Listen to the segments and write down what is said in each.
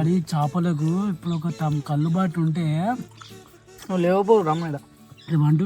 కానీ చేపలకు ఇప్పుడు ఒక తమ కళ్ళుబాటు ఉంటే నువ్వు లేవపో రమ్మడ ఏమంటూ?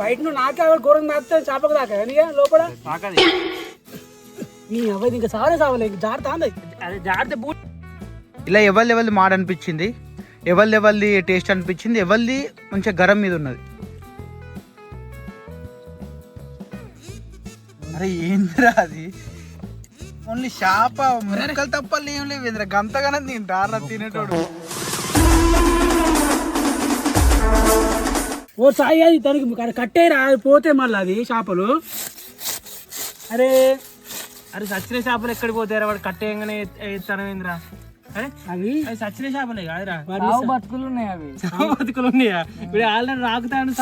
బయట నువ్వు నాకే ఘోరం తాకితే చేపకు దాకా? లోపల? నీ అవ్వది ఇంకా సారే సావలే జాగ్రత్త అంది జాగ్రత్త బూట్ ఇలా ఎవరి ఎవరిది మాట అనిపించింది? ఎవరిది ఎవరిది టేస్ట్ అనిపించింది? ఎవరిది మంచిగా గరం మీద ఉన్నది? అరే ఏందిరా అది? ఓన్లీ షాప ముక్కలు తప్ప ఏం లేవు ఇంద్ర గంతగానే తింటారా తినేటోడు. ఓ సాయి అది దానికి కట్టేరా అది పోతే మళ్ళీ అది చేపలు అరే అరే సచిన చేపలు ఎక్కడికి పోతారా వాడు? కట్టేయంగానే అరే అవి? సచిన చేపలే కాదురా. బతుకులు ఉన్నాయి అవి. బతుకులు ఉన్నాయా? ఇప్పుడు ఆల్రెడీ రాకుతాను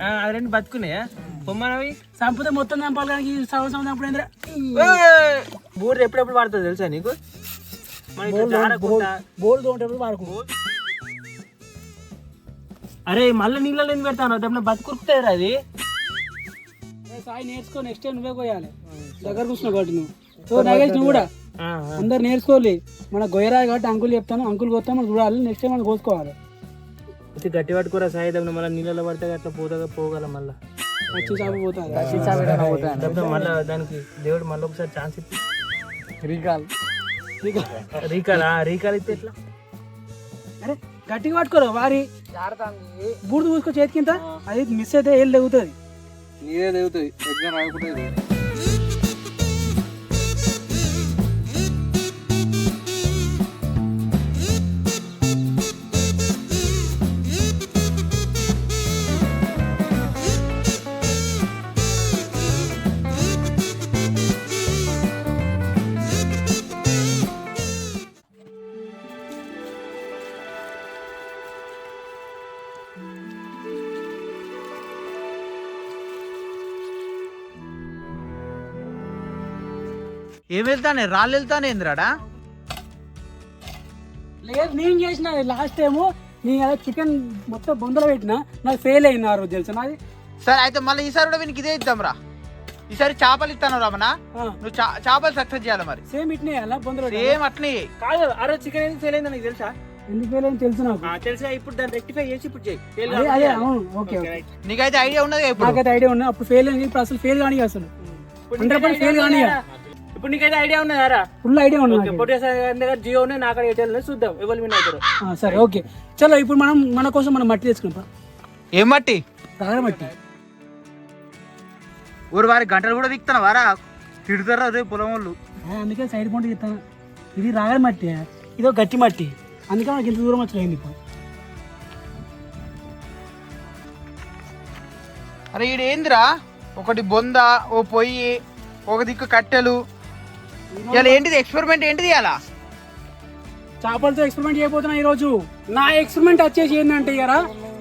ఆ, అవి రెండు బతుకున్నాయా? పొమ్మనవి చంపితే మొత్తం చంపాలి కానీ సంవత్సరం చంపడేంద్రా బూర్రు ఎప్పుడెప్పుడు వాడుతుంది తెలుసా నీకు? మన ఇట్లా జారకుండా బోల్ తోటప్పుడు వాడుకో అరే మళ్ళీ నీళ్ళలో ఎందుకు పెడతాను? దాంట్లో బతుకురుకుతాయి అది. సాయి నేర్చుకో నెక్స్ట్ టైం నువ్వే పోయాలి దగ్గర కూర్చున్నావు కాబట్టి నువ్వు. సో నాగేష్ నువ్వు కూడా. అందరు నేర్చుకోవాలి. మన గొయ్యరాయి కాబట్టి అంకుల్ చెప్తాను. అంకుల్ కొత్తాం మనం చూడాలి. నెక్స్ట్ టైం మనం కోసుకోవాలి. గట్టి పట్టుకోరా సాయిదం మళ్ళీ నీళ్ళలో పడితే అట్లా పోతా పోగల మళ్ళీ. వచ్చి చేప పోతారు మళ్ళీ దానికి దేవుడు మళ్ళీ ఒకసారి ఛాన్స్ ఇచ్చి. రీకాల్. రీకాలా? రీకాల్? ఇస్తే ఎట్లా? అరే గట్టిగా పట్టుకోరు వారి. బూడిద పూసుకో చేతి కింద అది మిస్ అయితే ఏళ్ళు తెగుతుంది. నీదే తెగుతుంది. ఎగ్జామ్ రాయకుంటే ఏం వెళ్తానే రాళ్ళు వెళ్తానే ఇంద్రాడా? లేదు నేను చేసిన లాస్ట్ టైము నేను అలా చికెన్ మొత్తం బొందలో పెట్టిన నాకు ఫెయిల్ అయింది ఆ రోజు తెలుసా నాది? సరే అయితే మళ్ళీ ఈసారి కూడా వీనికి ఇదే ఇద్దాం రా. ఈసారి చేపలు ఇస్తాను రమణ. ఆ, నువ్వు చా- చేపలు సక్సెస్ చేయాలి మరి. సేమ్ ఇట్నే అలా బొందలో పెట్టిన. సేమ్ అట్లనే కాదు అరే చికెన్ ఎందుకు ఫెయిల్ అయిందో నీకు తెలుసా? ఎందుకు ఫెయిల్ అయింది తెలుసు నాకు. ఆ, తెలుసా? ఇప్పుడు దాన్ని రెక్టిఫై చేసి ఇప్పుడు చేయి. Fail అదే. అవును. Okay Okay, okay. right. నీకైతే ఐడియా ఉన్నది ఇప్పుడు. నాకైతే ఐడియా ఉన్నా అప్పుడు ఫెయిల్ అయింది ఇప్పుడు అసలు ఫెయిల్ కానీ అసలు. ఇప్పుడు హండ్రెడ్ నీకైతే ఫెయిల్ కానీ? ఇప్పుడు నీకైతే ఐడియా ఉన్నదారా ఫుల్ ఐడియా ఉన్నా ఓకే నాకు. పొట్టేసా దగ్గర జియో ఉన్నాయి నా అక్కడ ఎయిర్టెల్ ఉన్నాయి చూద్దాం ఎవరు విన్ అవుతారు. ఆ, సరే ఓకే. చలో ఇప్పుడు మనం మన కోసం మనం మట్టి తెచ్చుకుంటాం ఏం మట్టి? రాగడ మట్టి. ఊరు వారి గంటలు కూడా దిక్తాను వారా తిడతారా రే పొలం వాళ్ళు. అందుకే సైడ్ పంట చెప్తాను ఇది రాగడ మట్టి ఇదో గట్టి మట్టి. అందుకే మనకి ఇంత దూరం వచ్చింది ఇప్పుడు. అరే ఈడు ఏందిరా ఒకటి బొంద ఓ పొయ్యి ఒక దిక్కు కట్టెలు ఇలా ఏంటిది? ఎక్స్పెరిమెంట్ ఏంటిది అలా చేపలతో ఎక్స్పెరిమెంట్ చేయబోతున్నా ఈరోజు. నా ఎక్స్పెరిమెంట్ వచ్చేసి ఏంటంటే ఇయరా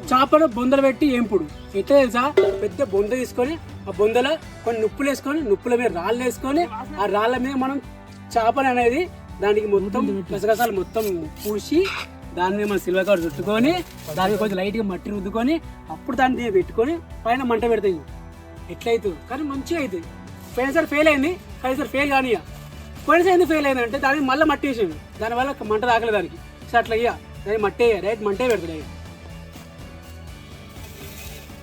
చేపలు బొందలు పెట్టి ఏంపుడు. ఎట్లా తెలుసా? పెద్ద బొంద తీసుకొని ఆ బొందలో కొన్ని నుప్పులు వేసుకొని నుప్పుల మీద రాళ్ళు వేసుకొని ఆ రాళ్ళ మీద మనం చేపలు అనేది దానికి మొత్తం గసగసాలు మొత్తం పూసి దాని మీద మనం సిల్వర్ కవర్ చుట్టుకొని దానికి కొంచెం లైట్గా మట్టి రుద్దుకొని అప్పుడు దాన్ని దీన్ని పెట్టుకొని పైన మంట పెడతాయి. ఎట్లయితుంది కానీ మంచిగా అవుతుంది పోయినసారి ఫెయిల్ అయింది. కానీ సార్ ఫెయిల్ కానీ పోయినసారి ఎందుకు ఫెయిల్ అయిందంటే దానికి మళ్ళీ మట్టి వేసాడు దానివల్ల మంట తాగలేదు దానికి. సో అట్లా అయ్యా దానికి మట్టే రైట్ మంటే పెడతాడు ఇక.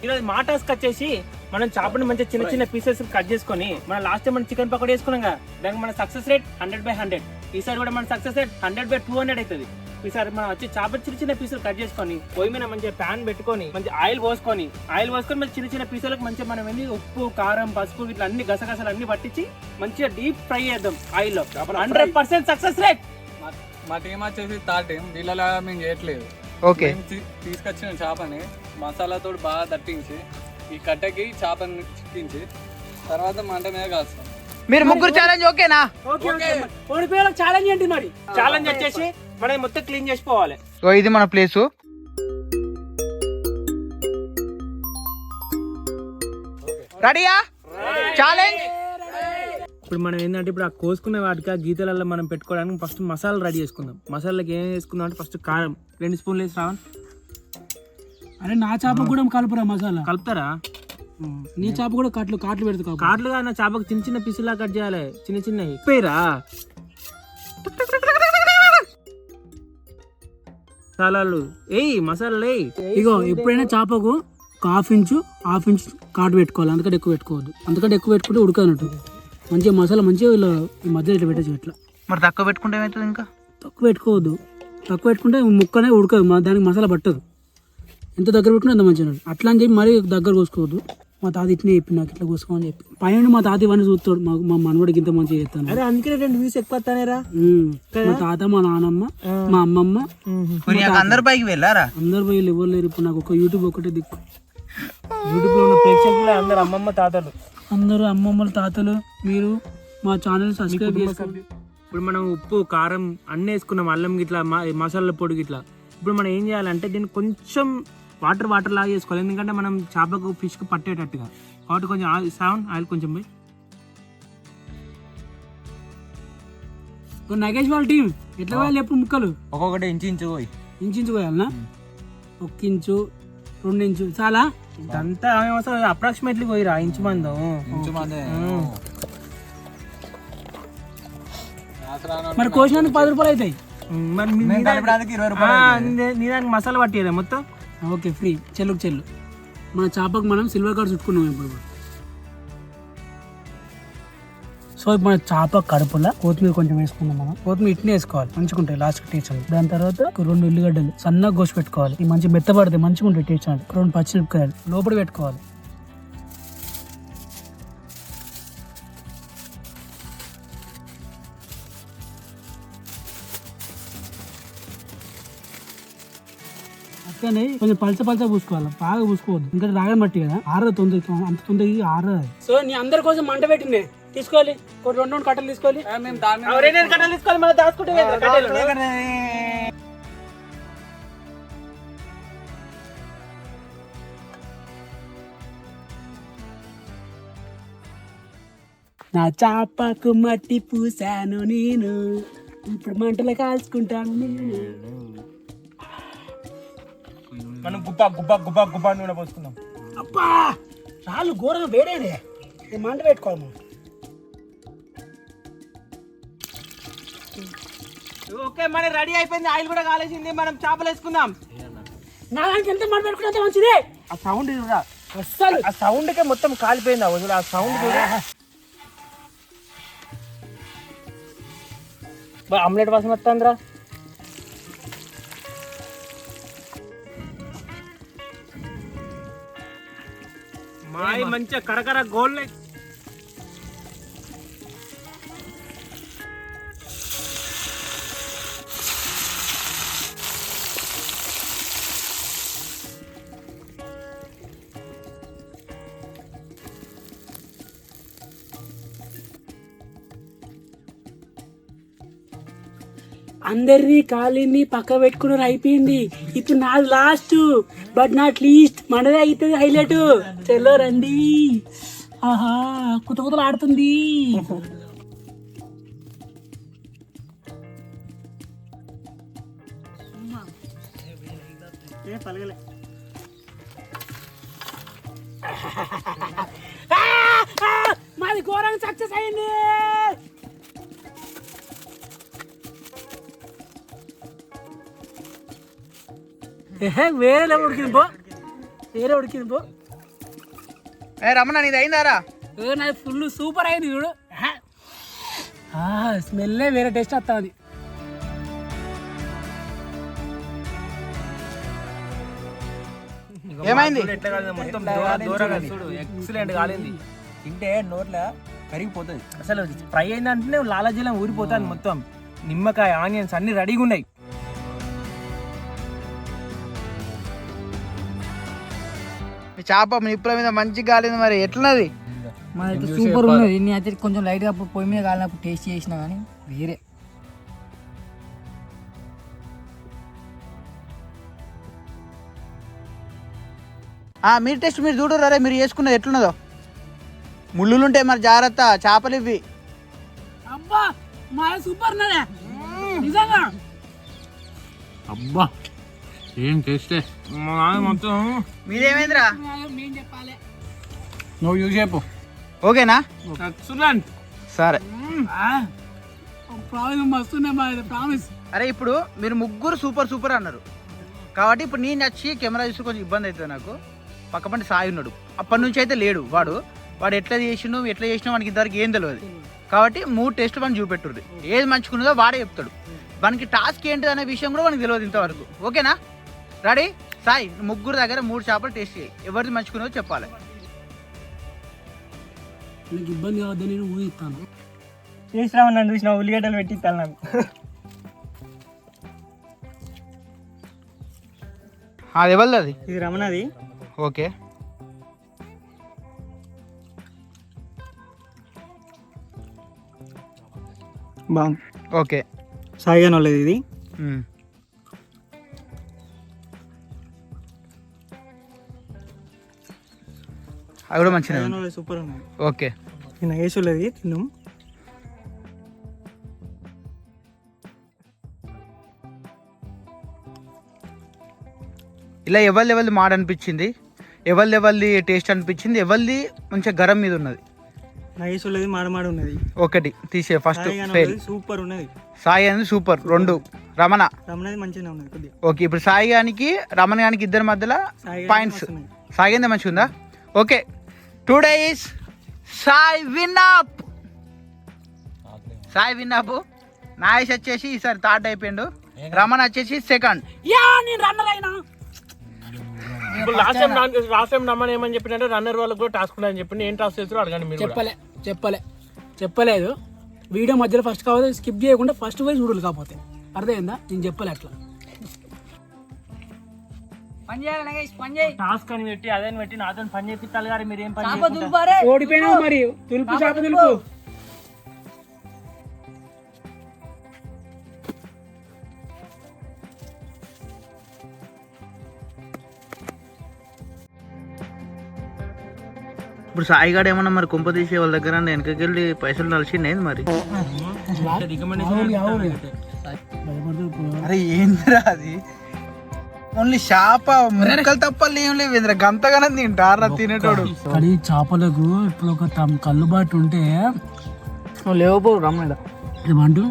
ఈరోజు మా టాస్క్ వచ్చేసి మనం చేపని మంచిగా చిన్న చిన్న పీసెస్ కట్ చేసుకొని మన లాస్ట్ టైం మనం చికెన్ పకోడీ వేసుకున్నాం కదా దానికి మన success rate hundred by hundred ఈసారి కూడా మన success rate hundred by two hundred అవుతుంది. ఈసారి మనం వచ్చి చేప చిన్న చిన్న పీసులు కట్ చేసుకొని పొయ్యి మీద మంచిగా ప్యాన్ పెట్టుకొని మంచి ఆయిల్ పోసుకొని ఆయిల్ పోసుకొని మంచి చిన్న చిన్న పీసులకు మంచిగా మనం వెళ్ళి ఉప్పు కారం పసుపు ఇట్లా అన్ని గసగసాలు అన్ని పట్టించి మంచిగా డీప్ ఫ్రై చేద్దాం ఆయిల్లో హండ్రెడ్ పర్సెంట్ సక్సెస్ రేట్ మా టీం వచ్చేసి థర్డ్ టీం వీళ్ళలా మేము చేయట్లేదు. ఓకే. తీసుకొచ్చిన చేపని మసాలాతో బాగా దట్టించి ఈ కట్టెకి చేపని చిక్కించి తర్వాత మంట మీద కాస్తాం మీరు ముగ్గురు ఛాలెంజ్ ఓకేనా? ఓకే ఓకే ఓడిపోయేలా ఛాలెంజ్ ఏంటి మరి? ఛాలెంజ్ వచ్చేసి మనం మొత్తం క్లీన్ చేసిపోవాలి. ఓ ఇది మన ప్లేసు. రెడీయా? ఛాలెంజ్ ఇప్పుడు మనం ఏంటంటే ఇప్పుడు ఆ కోసుకున్న వాటికి ఆ గీతలలో మనం పెట్టుకోవడానికి ఫస్ట్ మసాలా రెడీ చేసుకుందాం. మసాలాకి ఏం వేసుకుందాం అంటే ఫస్ట్ కారం. రెండు స్పూన్లు వేసి రావని అరే నా చేప కూడా కలుపురా మసాలా? కలుపుతారా? నీ చేప కూడా కాట్లు కాట్లు పెడతా కాట్లుగా నా చేపకు చిన్న చిన్న పీసులా కట్ చేయాలి. చిన్న చిన్నవి. ఉప్పేరా? మసాలాలు ఏయ్ మసాలాలు ఏయ్. ఇగో ఎప్పుడైనా చేపకు ఒక హాఫ్ ఇంచు హాఫ్ ఇంచ్ కాటు పెట్టుకోవాలి. అంతకంటే ఎక్కువ పెట్టుకోవద్దు. అంతకంటే ఎక్కువ పెట్టుకుంటే ఉడకనట్టు మంచిగా మసాలా మంచిగా ఇలా ఈ మధ్యలో ఇట్లా పెట్టచ్చు ఇట్లా. మరి తక్కువ పెట్టుకుంటే ఏమవుతుంది ఇంకా? తక్కువ పెట్టుకోవద్దు. తక్కువ పెట్టుకుంటే ముక్కనే ఉడకదు. మా దానికి మసాలా పట్టదు. ఎంత దగ్గర పెట్టుకుంటే అంత మంచిగా ఉంటుంది. అట్లా అని చెప్పి మరీ దగ్గర కోసుకోవద్దు. మా తాత ఇట్నే చెప్పి నాకు ఇట్లా కోసుకోమని చెప్పి. పైన మా తాత ఇవన్నీ చూస్తాడు. మా మా మనవడికి ఇంత మంచిగా చేస్తాను. అరే అందుకే రెండు వ్యూస్ ఎక్కువ వస్తానేరా. మా తాత మా నాన్నమ్మ మా అమ్మమ్మ మరి అందరు పైకి వెళ్ళారా? అందరు పోయి ఎవరు లేరు ఇప్పుడు నాకు ఒక యూట్యూబ్ ఒకటే దిక్కు. యూట్యూబ్లో ఉన్న ప్రేక్షకులు అందరు అమ్మమ్మ తాతలు. అందరూ అమ్మమ్మల తాతలు మీరు మా ఛానల్ సబ్స్క్రైబ్ చేసుకోండి ఇప్పుడు మనం ఉప్పు కారం అన్నీ వేసుకున్నాం. అల్లం గిట్లా మసాలా పొడి గిట్లా. ఇప్పుడు మనం ఏం చేయాలంటే దీన్ని కొంచెం వాటర్ వాటర్ లాగా చేసుకోవాలి. ఎందుకంటే మనం చేపకు ఫిష్కి పట్టేటట్టుగా. కాబట్టి కొంచెం ఆయిల్ సెవెన్ ఆయిల్ కొంచెం పోయి. నగేష్ వాళ్ళ టీం. ఎట్లా పోయాలి ఎప్పుడు ముక్కలు? ఒక్కొక్కటి ఇంచు ఇంచు పోయి. ఇంచు పోయాలనా? ఒక ఇంచు రెండు ఇంచు. చాలా? ఇదంతా అప్రాక్సిమేట్లీ పోయిరా ఇంచు మందం. అదే మరి కోసినందుకు పది రూపాయలు అవుతాయి. మరి నీ- దానికి- మసాలా పట్టియదా మొత్తం? Okay free. చెల్లుకు చెల్లు. మన చేపకు మనం సిల్వర్ కార్డ్ చుట్టుకున్నాం ఇప్పుడు సో ఇప్పుడు మన చేప కడుపులో కొత్తిమీర కొంచెం వేసుకుందాం మనం. కొత్తిమీర ఇట్నే వేసుకోవాలి. మంచిగా ఉంటాయి లాస్ట్ టేస్ట్ అని దాని తర్వాత ఒక రెండు ఉల్లిగడ్డలు సన్నగా కోసి పెట్టుకోవాలి. ఈ మంచి మెత్తపడితే మంచిగా ఉంటాయి టేస్ట్ అని రెండు పచ్చిమిరపకాయలు లోపల పెట్టుకోవాలి. అట్లనే కొంచెం పలచ పలచ పూసుకోవాలి. బాగా పూసుకోవద్దు. ఇంకా రాగం బట్టి కదా. ఆరదు తొందర అంత తొందరగా ఆరదు సో నీ అందరి కోసం మంట పెట్టిందే. తీసుకోవాలి. ఒక రెండు రెండు కట్టలు తీసుకోవాలి. మేము దాని మీద రెండు కట్టలు తీసుకోవాలి. మళ్ళీ దాచుకుంటే నా చాపకు మట్టి పూసాను నేను. ఇప్పుడు మంటలు కాల్చుకుంటాను నేను. మనం గుబ్బ గుబ్బ గుబ్బ గుబ్బ నూనె పోసుకుందాం. అబ్బా! చాలు ఘోరంగా వేడేదే నేను మంట పెట్టుకోవాలి మనం. ఓకే మన రెడీ అయిపోయింది. ఆయిల్ కూడా కాలేసింది. మనం చేపలు వేసుకుందాం. నా దానికి ఎంత మంట పెట్టుకుంటే మంచిదే. ఆ సౌండ్ చూడరా అస్సలు. ఆ సౌండ్ కే మొత్తం కాలిపోయింది ఆ వదిలి ఆ సౌండ్ చూడరా ఆమ్లెట్ వాసన వస్తుందిరా. మాది మంచిగా కరకర గోల్డ్ అందరినీ కాలిని పక్క పెట్టుకున్నారు అయిపోయింది. ఇప్పుడు నాది లాస్ట్ బట్ నాట్ లీస్ట్ మనదే అవుతుంది హైలైట్ చెల్లో రండి. ఆహా కుత కుతలు ఆడుతుంది ఆ! ఏహే, వేరే ఉడికింది పో. వేరే ఉడికింది పో. ఏ రమణ నీది అయిందారా? ఏ నాది ఫుల్ సూపర్ అయింది చూడు. స్మెల్లే వేరే టేస్ట్ వస్తుంది. ఏమైంది? ఎట్లా కాలేదు మొత్తం దూర దూరగా ఎక్సలెంట్ కాలింది. తింటే నోట్ల కరిగిపోతుంది. అసలు ఫ్రై అయిందంటే లాలాజీలం ఊరిపోతాను మొత్తం. నిమ్మకాయ ఆనియన్స్ అన్ని రెడీగా ఉన్నాయి. చేప నిప్పుల మీద మంచి గాలింది మరి ఎట్లున్నది? మనైతే సూపర్ ఉన్నది. నేను అయితే కొంచెం లైట్గా అప్పుడు పొయ్యి మీద కాలినప్పుడు టేస్ట్ చేసిన కానీ వేరే. ఆ మీరు టెస్ట్ మీరు చూడరు రే మీరు చేసుకున్నది ఎట్లున్నదో? ముళ్ళులుంటాయి మరి జాగ్రత్త చేపలు ఇవి అబ్బా సూపర్ ఉన్నదే. నిజంగా. అబ్బా. ఏం టేస్టే మొత్తం. మీదేమైందిరా? నువ్వు యూజ్ చెప్పు ఓకేనా? ఎక్సలెంట్ సరే. ప్రామిస్ అరే ఇప్పుడు మీరు ముగ్గురు సూపర్ సూపర్ అన్నారు. కాబట్టి ఇప్పుడు నేను వచ్చి కెమెరా చూసి కొంచెం ఇబ్బంది అవుతుంది నాకు. పక్కపంటి సాయి ఉన్నాడు. అప్పటి నుంచి అయితే లేడు వాడు. వాడు ఎట్లా చేసిండు ఎట్లా చేసినా వానికి ఇంతవరకు ఏం తెలియదు కాబట్టి మూడు టెస్ట్ మనం చూపెట్టుర్రి ఏది మంచుకున్నదో వాడే చెప్తాడు. వానికి టాస్క్ ఏంటి అనే విషయం కూడా మనకి తెలియదు ఇంతవరకు. ఓకేనా? రెడీ సాయి ముగ్గురు దగ్గర మూడు చేపలు టేస్ట్ చేయి. ఎవరిది మంచుకున్నదో చెప్పాలి. నీకు ఇబ్బంది కావద్దని నేను ఊహిస్తాను చేసినావు నన్ను చూసిన ఉల్లిగడ్డలు పెట్టిస్తాను నాకు అది ఎవరిది అది? ఇది రమణది. ఓకే. బాగుంది. ఓకే. సాయిగా వాళ్ళది ఇది అవి కూడా మంచిగా సూపర్ ఉన్నది ఓకే. నేను వేసులది తిన్నాం. ఇలా ఎవరి ఎవరిది మాట అనిపించింది? ఎవరి ఎవరిది టేస్ట్ అనిపించింది? ఎవరిది మంచిగా గరం మీద ఉన్నది? మాడమాడ ఉన్నది. ఒకటి తీసే ఫస్ట్ ఫెయిల్ సూపర్ ఉన్నది. సాయి అనేది సూపర్ రెండు రమణ. రమణది మంచిగా ఉన్నది కొద్దిగా. ఓకే ఇప్పుడు సాయి గానికి రమణ గానికి ఇద్దరి మధ్యలో పాయింట్స్ ఉన్నాయి. సాయి గారి మంచిగా ఉందా ఓకే. టూ డేస్ సాయి విన్నప్ సాయి విన్నప్ నాయస్ వచ్చేసి ఈసారి థర్డ్ అయిపోయిండు. రమణ వచ్చేసి సెకండ్ యా నేను రన్నర్ అయినా. ఇప్పుడు లాస్ట్ టైం లాస్ట్ టైం రమ్మని ఏమని చెప్పినట్టే రన్నర్ వాళ్ళకి కూడా టాస్క్ అని చెప్పి ఏం టాస్క్ చేస్తారో అడగండి మీరు. చెప్పలే చెప్పలే చెప్పలేదు. వీడియో మధ్యలో ఫస్ట్ కావాలి స్కిప్ చేయకుండా ఫస్ట్ పోయి చూడాలి కాకపోతే అర్థమైందా? నేను చెప్పలే అట్లా. పని చేయాలి నగేష్ పని చేయి. టాస్క్ అని పెట్టి అదని పెట్టి నాతో పని చేపిస్తాను గారు మీరు ఏం పని చేప చేయకుండా. దులుపారే ఓడిపోయినావు మరి తులుపు చేప తులుపు ఇప్పుడు సాయి గారు ఏమన్నా మరి కుంప తీసే వాళ్ళ దగ్గర వెనకకి వెళ్ళి పైసలు నలిచిండేది మరి? అరే ఏందిరా అది? ఓన్లీ చేప ముక్కలు తప్ప ఏం లేవు ఏంద్రా గంతగానే తింటారా తినేటోడు. కానీ చేపలకు ఇప్పుడు ఒక తమ్ కల్లుబాటు ఉంటే నువ్వు లేవపో రమ్మడ ఏమంటూ?